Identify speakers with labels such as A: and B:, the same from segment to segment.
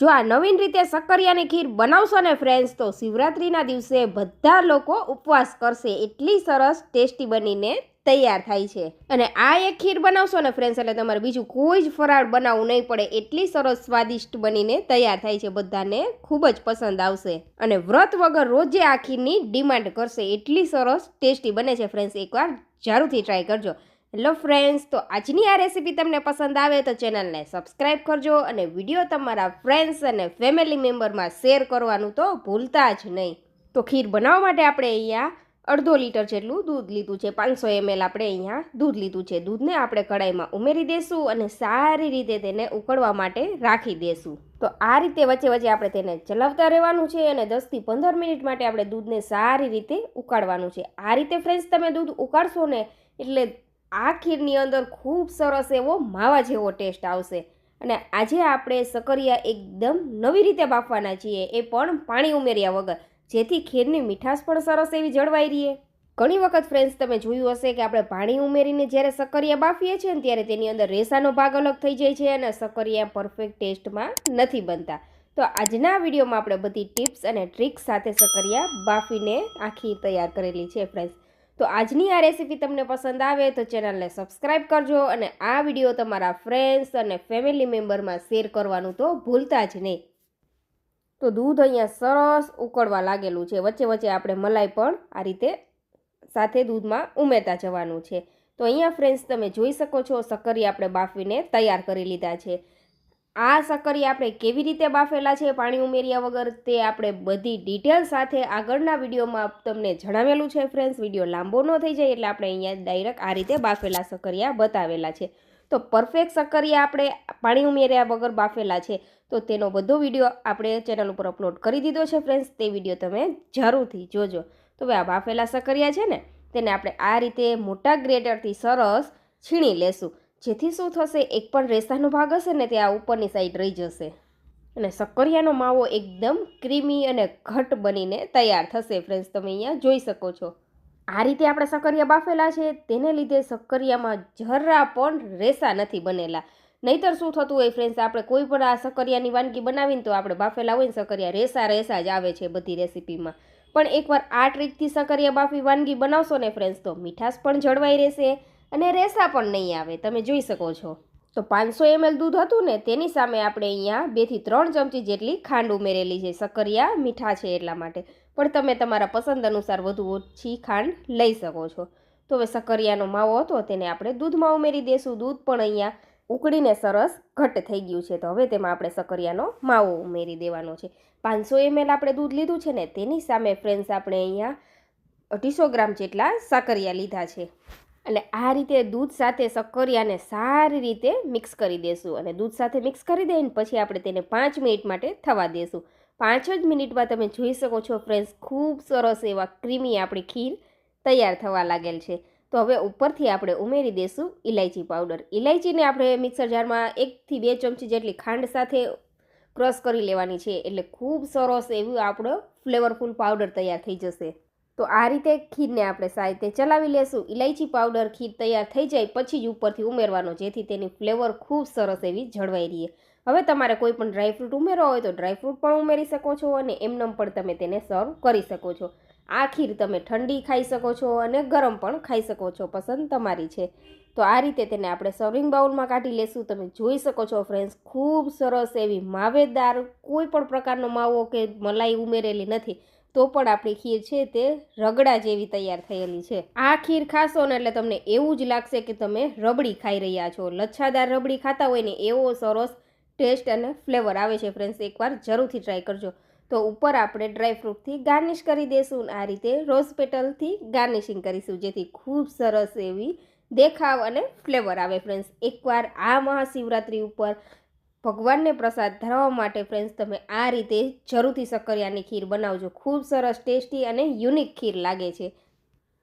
A: જો આ નવીન રીતે શક્કરિયાની ખીર બનાવશો ને ફ્રેન્ડ્સ તો શિવરાત્રિના દિવસે બધા લોકો ઉપવાસ કરશે. એટલી સરસ ટેસ્ટી બનીને તૈયાર થાય છે. અને આ એક ખીર બનાવશો ને ફ્રેન્ડ્સ એટલે તમારે બીજું કોઈ જ ફરાળ બનાવવું નહીં પડે. એટલી સરસ સ્વાદિષ્ટ બનીને તૈયાર થાય છે. બધાને ખૂબ જ પસંદ આવશે. અને વ્રત વગર રોજે આ ખીરની ડિમાન્ડ કરશે. એટલી સરસ ટેસ્ટી બને છે ફ્રેન્ડ્સ એકવાર જરૂરથી ટ્રાય કરજો. હેલો ફ્રેન્ડ્સ, તો આજની આ રેસીપી તમને પસંદ આવે તો ચેનલને સબસ્ક્રાઈબ કરજો અને વીડિયો તમારા ફ્રેન્ડ્સ અને ફેમિલી મેમ્બરમાં શેર કરવાનું તો ભૂલતા જ નહીં. તો ખીર બનાવવા માટે આપણે અહીંયા અડધો લીટર જેટલું દૂધ લીધું છે, પાંચસો એમએલ આપણે અહીંયા દૂધ લીધું છે. દૂધને આપણે કડાઈમાં ઉમેરી દેશું અને સારી રીતે તેને ઉકળવા માટે રાખી દેશું. તો આ રીતે વચ્ચે વચ્ચે આપણે તેને ચલાવતા રહેવાનું છે અને દસથી પંદર મિનિટ માટે આપણે દૂધને સારી રીતે ઉકાળવાનું છે. આ રીતે ફ્રેન્ડ્સ તમે દૂધ ઉકાળશો ને એટલે આ ખીરની અંદર ખૂબ સરસ એવો માવા જેવો ટેસ્ટ આવશે. અને આજે આપણે સકરિયા એકદમ નવી રીતે બાફવાના છીએ, એ પણ પાણી ઉમેર્યા વગર. જેથી ખીરની મીઠાશ પણ સરસ એવી જળવાઈ રહીએ ઘણી વખત ફ્રેન્ડ્સ તમે જોયું હશે કે આપણે પાણી ઉમેરીને જ્યારે સકરિયા બાફીએ છીએ ને ત્યારે તેની અંદર રેસાનો ભાગ અલગ થઈ જાય છે અને સકરિયા પરફેક્ટ ટેસ્ટમાં નથી બનતા. તો આજના વિડીયોમાં આપણે બધી ટિપ્સ અને ટ્રિક્સ સાથે સકરિયા બાફીને આખી તૈયાર કરેલી છે ફ્રેન્ડ્સ તો આજની આ રેસીપી તમને પસંદ આવે તો ચેનલને સબસ્ક્રાઈબ કરજો અને આ વીડિયો તમારા ફ્રેન્ડ્સ અને ફેમિલી મેમ્બરમાં શેર કરવાનું તો ભૂલતા જ નહીં. તો દૂધ અહીંયા સરસ ઉકળવા લાગેલું છે. વચ્ચે વચ્ચે આપણે મલાઈ પણ આ રીતે સાથે દૂધમાં ઉમેરતા જવાનું છે. તો અહીંયા ફ્રેન્ડ્સ તમે જોઈ શકો છો, સક્કરી આપણે બાફીને તૈયાર કરી લીધા છે. આ સક્કરી આપણે કેવી રીતે બાફેલા છે પાણી ઉમેર્યા વગર તે આપણે બધી ડિટેલ સાથે આગળના વિડીયોમાં તમને જણાવેલું છે ફ્રેન્ડ્સ વીડિયો લાંબો ન થઈ જાય એટલે આપણે અહીંયા ડાયરેક્ટ આ રીતે બાફેલા સક્કરિયા બતાવેલા છે. તો પરફેક્ટ સક્કરિયા આપણે પાણી ઉમેર્યા વગર બાફેલા છે. તો તેનો બધો વીડિયો આપણે ચેનલ ઉપર અપલોડ કરી દીધો છે ફ્રેન્ડ્સ તે વીડિયો તમે જરૂરથી જોજો. તો હવે આ બાફેલા સક્કરિયા છે ને, તેને આપણે આ રીતે મોટા ગ્રેટરથી સરસ છીણી લેશું. જેથી શું થશે, એક પણ રેસાનો ભાગ હશે ને તે આ ઉપરની સાઈડ રહી જશે. અને સક્કરિયાનો માવો એકદમ ક્રીમી અને ઘટ બનીને તૈયાર થશે ફ્રેન્ડ્સ તમે અહીંયા જોઈ શકો છો. આ રીતે આપણે સક્કરિયા બાફેલા છે. તેને લીધે સક્કરિયામાં જરા પણ રેસા નથી બનેલા. નહીતર શું થતું હોય ફ્રેન્ડ્સ આપણે કોઈ પણ આ સક્કરિયાની વાનગી બનાવીને તો આપણે બાફેલા હોય ને સક્કરિયા રેસા રેસા જ આવે છે બધી રેસીપીમાં. પણ એકવાર આ ટ્રીકથી સક્કરિયા બાફી વાનગી બનાવશો ને ફ્રેન્ડ્સ તો મીઠાશ પણ જળવાઈ રહેશે. અને રેસા પણ નહીં આવે, તમે જોઈ શકો છો. તો પાંચસો એમએલ દૂધ હતું ને, તેની સામે આપણે અહીંયા બેથી ત્રણ ચમચી જેટલી ખાંડ ઉમેરેલી છે. સક્કરિયા, મીઠા છે એટલા માટે. પણ તમે તમારા પસંદ અનુસાર વધુ ઓછી ખાંડ લઈ શકો છો. તો હવે સક્કરિયાનો માવો હતો, તેને આપણે દૂધમાં ઉમેરી દઈશું દૂધ પણ અહીંયા ઉકળીને સરસ ઘટ્ટ થઈ ગયું છે. તો હવે તેમાં આપણે સક્કરિયાનો માવો ઉમેરી દેવાનો છે. પાંચસો એમએલ આપણે દૂધ લીધું છે ને, તેની સામે ફ્રેન્ડ્સ આપણે અહીંયા અઢીસો ગ્રામ જેટલા સાકરિયા લીધા છે. અને આ રીતે દૂધ સાથે સક્કરિયાને સારી રીતે મિક્સ કરી દેશું અને દૂધ સાથે મિક્સ કરી દઈને પછી આપણે તેને પાંચ મિનિટ માટે થવા દેશું. પાંચ જ મિનિટમાં તમે જોઈ શકો છો ફ્રેન્ડ્સ ખૂબ સરસ એવા ક્રીમી આપણી ખીર તૈયાર થવા લાગેલ છે. તો હવે ઉપરથી આપણે ઉમેરી દઈશું ઇલાયચી પાવડર ઇલાયચીને આપણે મિક્સર જારમાં એકથી બે ચમચી જેટલી ખાંડ સાથે ક્રશ કરી લેવાની છે. એટલે ખૂબ સરસ એવું આપણો ફ્લેવરફુલ પાવડર તૈયાર થઈ જશે. તો આ રીતે ખીરને આપણે સારી રીતે ચલાવી લેશું. ઇલાયચી પાવડર ખીર તૈયાર થઈ જાય પછી જ ઉપરથી ઉમેરવાનો, જેથી તેની ફ્લેવર ખૂબ સરસ એવી જળવાઈ રહીએ હવે તમારે કોઈ પણ ડ્રાયફ્રૂટ ઉમેરવા હોય તો ડ્રાયફ્રૂટ પણ ઉમેરી શકો છો અને એમનેમ પણ તમે તેને સર્વ કરી શકો છો. આ ખીર તમે ઠંડી ખાઈ શકો છો અને ગરમ પણ ખાઈ શકો છો. પસંદ તમારી છે. તો આ રીતે તેને આપણે સર્વિંગ બાઉલમાં કાઢી લેશું. તમે જોઈ શકો છો ફ્રેન્ડ્સ ખૂબ સરસ એવી માવેદાર કોઈ પણ પ્રકારનો માવો કે મલાઈ ઉમેરેલી નથી. તો પણ આપણી ખીર છે તે રગડા જેવી તૈયાર થયેલી છે. આ ખીર ખાશો ને એટલે તમને એવું જ લાગશે કે તમે રબડી ખાઈ રહ્યા છો. લચ્છાદાર રબડી ખાતા હોય ને એવો સરસ ટેસ્ટ અને ફ્લેવર આવે છે ફ્રેન્ડ્સ, એકવાર જરૂરથી ટ્રાય કરજો. તો ઉપર આપણે ડ્રાયફ્રૂટથી ગાર્નિશ કરી દઈશું આ રીતે રોઝ પેટલથી ગાર્નિશિંગ કરીશું, જેથી ખૂબ સરસ એવી દેખાવ અને ફ્લેવર આવે ફ્રેન્ડ્સ. એકવાર આ મહાશિવરાત્રિ ઉપર ભગવાનને પ્રસાદ ધરાવવા માટે ફ્રેન્ડ્સ તમે આ રીતે જરૂરથી સક્કરિયાની ખીર બનાવજો. ખૂબ સરસ, ટેસ્ટી અને યુનિક ખીર લાગે છે.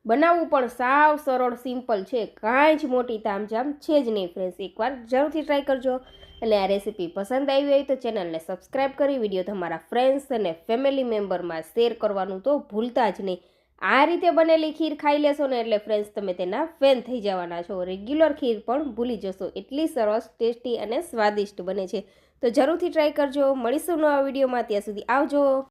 A: બનાવવું પણ સાવ સરળ સિમ્પલ છે. કાંઈ જ મોટી તામઝામ છે જ નહીં ફ્રેન્ડ્સ એકવાર જરૂરથી ટ્રાય કરજો. અને આ રેસીપી પસંદ આવી હોય તો ચેનલને સબસ્ક્રાઈબ કરી વીડિયો તમારા ફ્રેન્ડ્સ અને ફેમિલી મેમ્બરમાં શેર કરવાનું તો ભૂલતા જ નહીં. આ રીતે બનેલી ખીર ખાઈ લેશો ને એટલે ફ્રેન્ડ્સ તમે તેના ફેન થઈ જવાના છો. રેગ્યુલર ખીર પણ ભૂલી જશો. એટલી સરસ ટેસ્ટી અને સ્વાદિષ્ટ બને છે. તો જરૂરથી ટ્રાય કરજો. મળીશું નવા વિડીયોમાં ત્યાં સુધી આવજો.